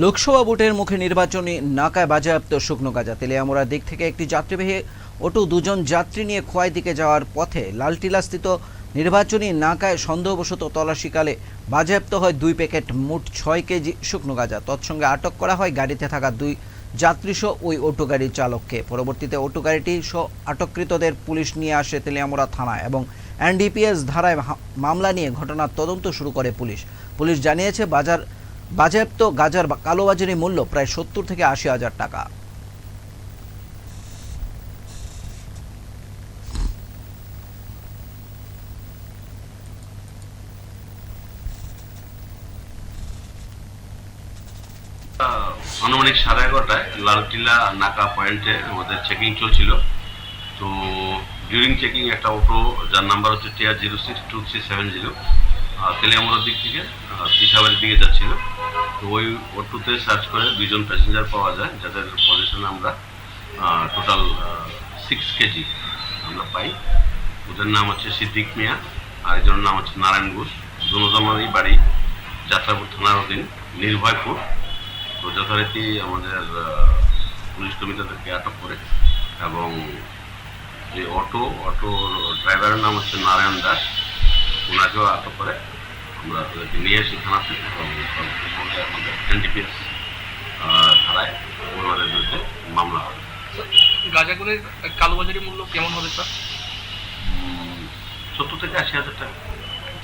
লোকসভা ভোটের মুখে নির্বাচনী নাকায় বাজেয়াপ্ত শুকনো গাজা। তেলিয়ামোড়ার দিক থেকে একটি যাত্রীবাহী অটো দুজন যাত্রী নিয়ে খোয়াই দিকে যাওয়ার পথে লালটিলাস্থিত নির্বাচনী নাকায় সন্দেহবশত তল্লাশিকালে বাজেয়াপ্ত হয় দুই প্যাকেট মোট ছয় কেজি শুকনো গাজা। তৎসঙ্গে আটক করা হয় গাড়িতে থাকা দুই যাত্রীসহ ওই অটো গাড়ির চালককে। পরবর্তীতে অটো গাড়িটি সহ আটককৃতদের পুলিশ নিয়ে আসে তেলিয়ামোড়া থানায় এবং এনডিপিএস ধারায় মামলা নিয়ে ঘটনার তদন্ত শুরু করে পুলিশ। পুলিশ জানিয়েছে, বাজার বাজেয়াপ্ত গাজার বা- কালোবাজারি মূল্য প্রায় সত্তর থেকে আশি হাজার টাকা। আনুমানিক সাড়ে এগারোটায় লালটিলা নাকা পয়েন্টে আমাদের চেকিং চলছিল। তো ডিউরিং চেকিং একটা অটো যার নাম্বার হচ্ছে TR zero six two three seven zero তেলিয়ামোড়ার দিক থেকে পিসাবাড়ির দিকে যাচ্ছিল। তো ওই অটোতে সার্চ করে দুইজন প্যাসেঞ্জার পাওয়া যায়, যাদের পজিশনে আমরা টোটাল সিক্স কেজি আমরা পাই। ওদের নাম হচ্ছে সিদ্দিক মিয়া, আর একজনের নাম হচ্ছে নারায়ণ ঘোষ। দুজনেরই বাড়ি যাত্রাপুর থানার অধীন, নির্ভয়পুর। তো যথারীতি আমাদের পুলিশ কর্মী তাদেরকে আটক করে এবং যে অটো, অটোর ড্রাইভারের নাম হচ্ছে নারায়ণ দাস। ওনাকেও আটক করে। আমরা তাদেরকে নিয়ে এসি এবং পরবর্তীতে আমাদের এনডিপিএস ধারায় ওনাদের বিরুদ্ধে মামলা হয়। গাঁজাগুলির কালোবাজারি মূল্য কেমন হবে স্যার? সত্তর থেকে আশি হাজার টাকা।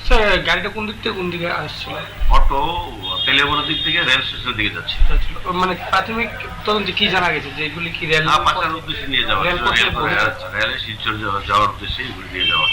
স্যার গাড়িটা কোন দিক থেকে কোন দিকে আসছিল? অটো তেলিয়াবড়ার দিক থেকে রেল স্টেশনের দিকে যাচ্ছে মানে প্রাথমিক তদন্তে কি জানা গেছে যে এগুলি কি রেল পাচার উদ্দেশ্যে নিয়ে যাওয়া রেল রেলের শিলচর যাওয়ার উদ্দেশ্যে এগুলি নিয়ে যাওয়া